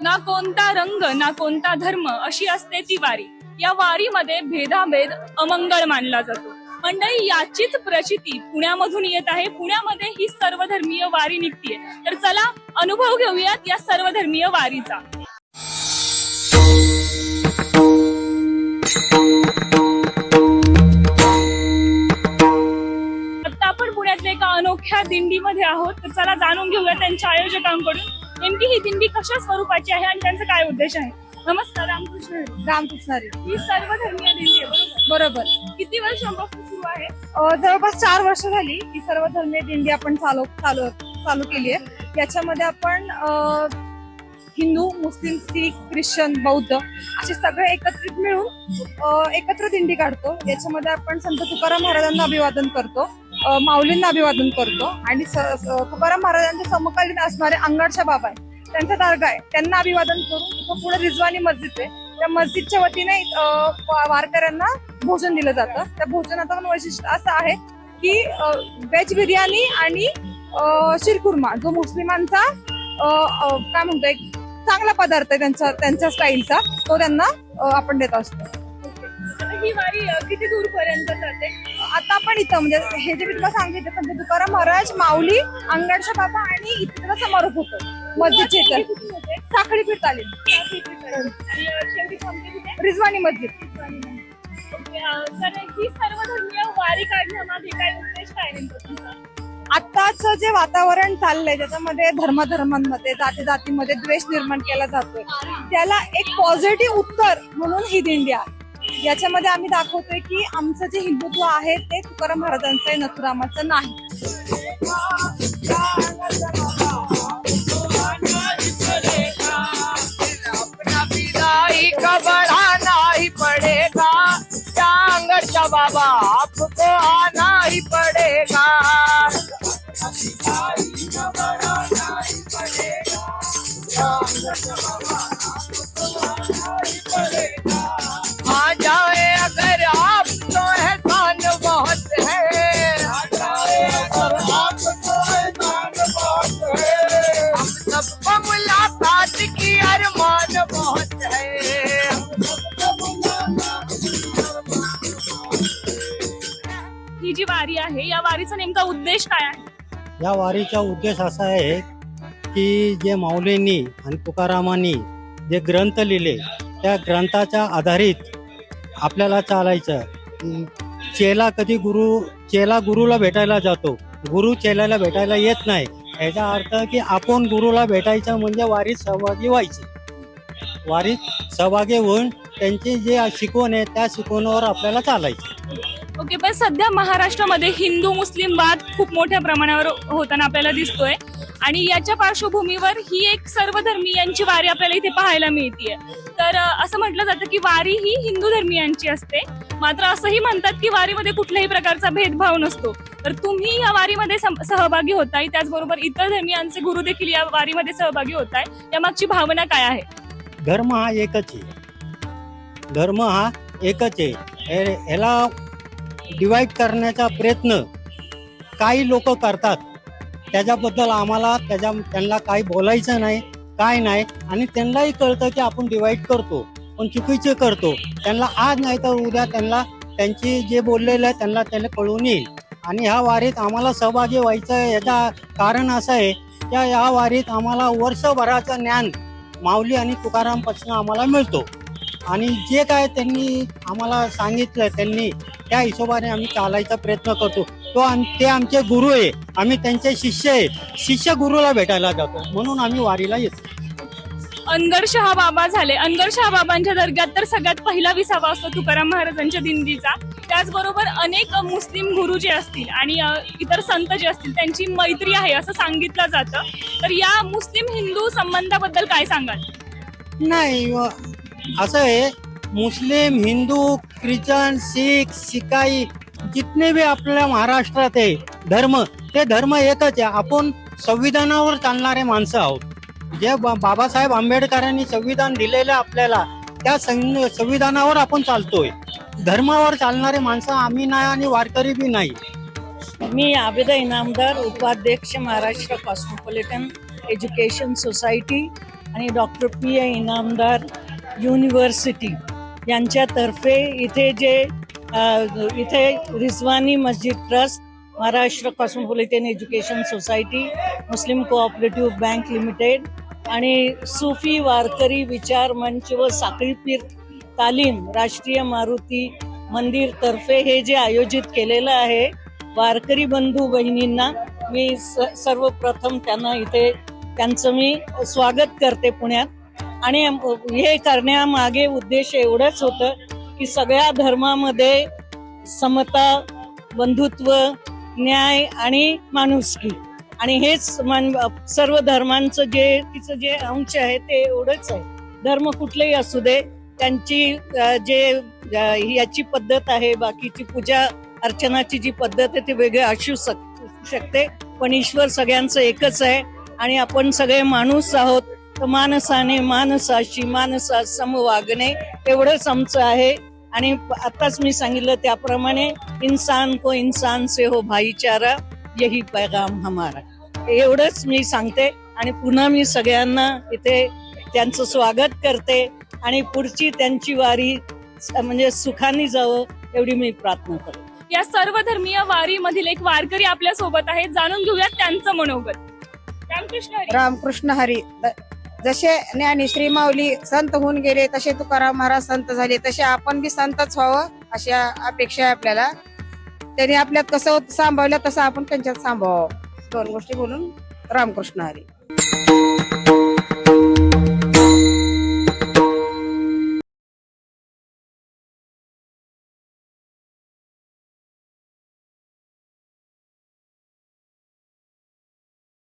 ना कोणता रंग ना कोणता धर्म अशी असते ती वारी. या वारीमध्ये भेदाभेद अमंगळ मानला जातो. मंडळी याचीच प्रचिती पुण्यामधून येत आहे. पुण्यामध्ये ही सर्वधर्मीय वारी निघतीये. तर चला अनुभव घेऊयात या सर्वधर्मीय वारीचा. आता आपण पुण्यातल्या एका अनोख्या दिंडीमध्ये आहोत. तर चला जाणून घेऊया त्यांच्या आयोजकांकडून. नेमकी ही दिंडी कशा स्वरूपाची आहे आणि त्यांचा काय उद्देश आहे? नमस्कार रामकृष्ण. रामकृष्ण. ही सर्वधर्मीय दिंडी आहे बरोबर? बरोबर. किती वर्षांपासून सुरू आहे? अं, जवळपास चार वर्ष झाली ही सर्व धर्मीय दिंडी आपण चालू चालू चालू केली आहे. याच्यामध्ये आपण अं, हिंदू मुस्लिम शीख ख्रिश्चन बौद्ध असे सगळे एकत्रित मिळून अं, एकत्र दिंडी काढतो. याच्यामध्ये आपण संत तुकाराम महाराजांना अभिवादन करतो. माऊलींना अभिवादन करतो. आणि तुकाराम महाराजांचे समकालीन असणारे अंगडच्या बाबा आहे त्यांचा दर्गा आहे. त्यांना अभिवादन करून इथं पुढे रिजवानी मस्जिद आहे. त्या मस्जिदच्या वतीने वारकऱ्यांना भोजन दिलं जातं. त्या भोजनाचं पण वैशिष्ट्य असं आहे की व्हेज बिर्याणी आणि शिरकुर्मा जो मुस्लिमांचा अं, काय म्हणतो एक चांगला पदार्थ आहे त्यांचा त्यांच्या स्टाईलचा तो त्यांना आपण देत असतो. ही वारी किती दूरपर्यंत जाते? आता आपण इथं म्हणजे हे जे मी तुला सांगितलं संत तुकाराम महाराज माऊली अंगणच्या बाबा आणि इथं समारोप होतो मस्जिदच्या दिंडी इथं? साखळी पीठ कुठे? रिजवानी मस्जिद सर्वधर्मीय वारी काढण्यामागे काय उद्देश काय नेमकं तुमचा? आताच जे वातावरण चाललंय ज्याच्यामध्ये धर्माधर्मांमध्ये जाती जातीमध्ये द्वेष निर्माण केला जातोय त्याला एक पॉझिटिव्ह उत्तर म्हणून ही दिंडी आहे याच्यामध्ये आम्ही दाखवतोय की आमचं जे हिंदुत्व आहे ते तुकाराम महाराजांचं आहे नथुरामाचं नाही. अपना विदाई पड़ेगा. टांगर बाबा आपको आना ही पड़ेगा. आ ही जी वारी आहे या वारीचा नेमका उद्देश काय आहे? या वारीचा उद्देश असा आहे की जे माऊलींनी आणि तुकारामांनी जे ग्रंथ लिहिले त्या ग्रंथाच्या आधारित आपल्याला चालायचं. चेला कधी गुरु चेला गुरुला भेटायला जातो. गुरु चेल्याला भेटायला येत नाही. याचा अर्थ की आपण गुरुला भेटायचं म्हणजे वारीत सहभागी व्हायचे. वारीत सहभागी होऊन त्यांची जे शिकवण आहे त्या शिकवणीवर आपल्याला चालायचं. ओके पण सध्या महाराष्ट्रामध्ये हिंदू मुस्लिम वाद खूप मोठ्या प्रमाणावर होताना आपल्याला दिसतोय. आणि याच्या पार्श्वभूमीवर ही एक सर्वधर्मीयांची वारी आपल्याला इथे पाहायला मिळतीये. तर असं म्हटलं जातं की वारी ही हिंदू धर्मियांची असते. मात्र असंही म्हणतात की वारीमध्ये कुठल्याही प्रकारचा भेदभाव नसतो. तर तुम्ही या वारीमध्ये सहभागी होताय. त्याचबरोबर इतर धर्मियांचे गुरु देखील या वारीमध्ये सहभागी होताय. यामागची भावना काय आहे? धर्म हा एकच आहे. धर्म हा एकच आहे. याला डिवाइड डिवाईड करण्याचा प्रयत्न काही लोक करतात. त्याच्याबद्दल आम्हाला त्याच्या त्यांना काही बोलायचं नाही काय नाही. आणि त्यांनाही कळतं की आपण डिवाईड करतो पण चुकीचे करतो. त्यांना आज नाही तर उद्या त्यांना त्यांची जे बोललेलं आहे त्यांना त्याला कळून येईल. आणि ह्या वारीत आम्हाला सहभागी व्हायचं याचा कारण असं आहे की या वारीत आम्हाला वर्षभराचं ज्ञान माऊली आणि तुकारामपासून आम्हाला मिळतो. आणि जे काय त्यांनी आम्हाला सांगितलं त्यांनी त्या हिशोबाने आम्ही चालायचा प्रयत्न करतो. तो आम ते आमचे गुरु आहे. आम्ही त्यांचे शिष्य आहे. शिष्य गुरुला भेटायला जातो. म्हणून आम्ही वारीला येतो. अनगर शहा बाबा झाले. अनगर शहा बाबांच्या दर्ग्यात तर सगळ्यात पहिला विसावा असतो तुकाराम महाराजांच्या दिंडीचा. त्याचबरोबर अनेक मुस्लिम गुरु जे असतील आणि इतर संत जे असतील त्यांची मैत्री आहे असं सांगितलं जातं. तर या मुस्लिम हिंदू संबंधाबद्दल काय सांगाल? नाही असं आहे मुस्लिम हिंदू ख्रिश्चन शीख शिकाई जितने भी आपल्या महाराष्ट्रात आहे धर्म ते धर्म एकच आहे. आपण संविधानावर चालणारे माणसं आहोत. जे बा- बाबासाहेब आंबेडकरांनी संविधान दिलेलं आपल्याला त्या संविधानावर आपण चालतोय. धर्मावर चालणारे माणसं आम्ही नाही आणि वारकरी बी नाही. मी आबेदा इनामदार उपाध्यक्ष महाराष्ट्र कॉस्मोपॉलिटन एज्युकेशन सोसायटी आणि doctor P A Inamdar university यांच्यातर्फे इथे जे इथे रिझवानी मस्जिद trust Maharashtra cosmopolitan education society Muslim cooperative bank limited आणि सुफी वारकरी विचार मंच व साखळी पीर तालीम राष्ट्रीय मारुती मंदिर तर्फे हे जे आयोजित केलेलं आहे वारकरी बंधू बहिणींना मी स- सर्वप्रथम त्यांना इथे त्यांचं मी स्वागत करते पुण्यात. आणि हे करण्यामागे उद्देश एवढंच होतं की सगळ्या धर्मामध्ये समता बंधुत्व न्याय आणि माणुसकी. आणि हेच मान सर्व धर्मांचं जे तिचं जे अंश आहे ते एवढंच आहे. धर्म कुठलेही असू दे त्यांची जे याची पद्धत आहे बाकीची पूजा अर्चनाची जी पद्धत आहे ती वेगळी असू शक- शकते. पण ईश्वर सगळ्यांचं एकच आहे. आणि आपण सगळे माणूस आहोत तर माणसाने माणसाशी माणसा सम वागणे एवढंच आमचं आहे. आणि आताच मी सांगितलं त्याप्रमाणे इंसान को इंसान से हो भाईचारा यही पैगाम हमारा. एवढंच मी सांगते आणि पुन्हा मी सगळ्यांना इथे त्यांचं स्वागत करते आणि पुढची त्यांची वारी म्हणजे सुखाने जावं एवढी मी प्रार्थना करते. या सर्व धर्मीय वारीमधील एक वारकरी आपल्यासोबत आहेत. जाणून घेऊयात त्यांचं मनोगत. रामकृष्ण हरी. रामकृष्ण हरी. जसे ज्ञानी श्री माऊली संत होऊन गेले तसे तुकाराम महाराज संत झाले तसे आपण बी संतच व्हावं अशी अपेक्षा आहे आपल्याला. त्यांनी आपल्यात कसं सांभाळलं तसं आपण त्यांच्यात सांभावावं दोन गोष्टी बोलून रामकृष्ण हरी.